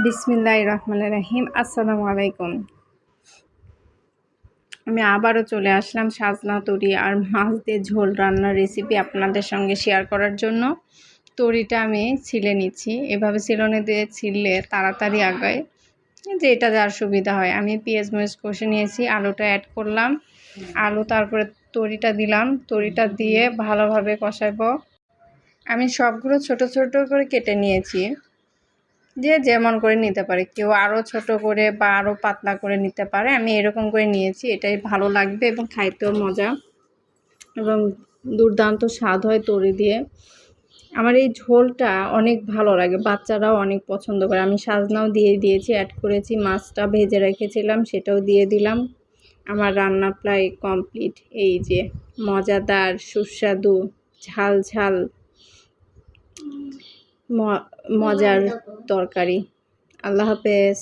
বিসমিল্লাহ রহমান রাহিম, আসসালামু আলাইকুম। আমি আবারও চলে আসলাম সাজনা, তরি আর মাছ দিয়ে ঝোল রান্নার রেসিপি আপনাদের সঙ্গে শেয়ার করার জন্য। তরিটা আমি ছিলে নিচ্ছি, এভাবে ছিলনে দিয়ে ছিললে তাড়াতাড়ি আগায়, যে এটা যার সুবিধা হয়। আমি পেঁয়াজ মরিচ কষে নিয়েছি, আলুটা অ্যাড করলাম, আলু তারপরে তরিটা দিলাম, তরিটা দিয়ে ভালোভাবে কষাবো। আমি সবগুলো ছোট ছোট করে কেটে নিয়েছি। যে যেমন করে নিতে পারে। কেউ আরও ছোট করে বা আরও পাতলা করে নিতে পারে। আমি এরকম করে নিয়েছি, এটাই ভালো লাগবে এবং খাইতেও মজা এবং দুর্দান্ত স্বাদ হয় তরি দিয়ে। আমার এই ঝোলটা অনেক ভালো লাগে, বাচ্চারাও অনেক পছন্দ করে। আমি সাজনাও দিয়ে দিয়েছি অ্যাড করেছি, মাছটা ভেজে রেখেছিলাম, সেটাও দিয়ে দিলাম। আমার রান্না প্রায় কমপ্লিট এই যে মজাদার, সুস্বাদু, ঝাল ঝাল। মজার তরকারি। আল্লাহ হাফেজ।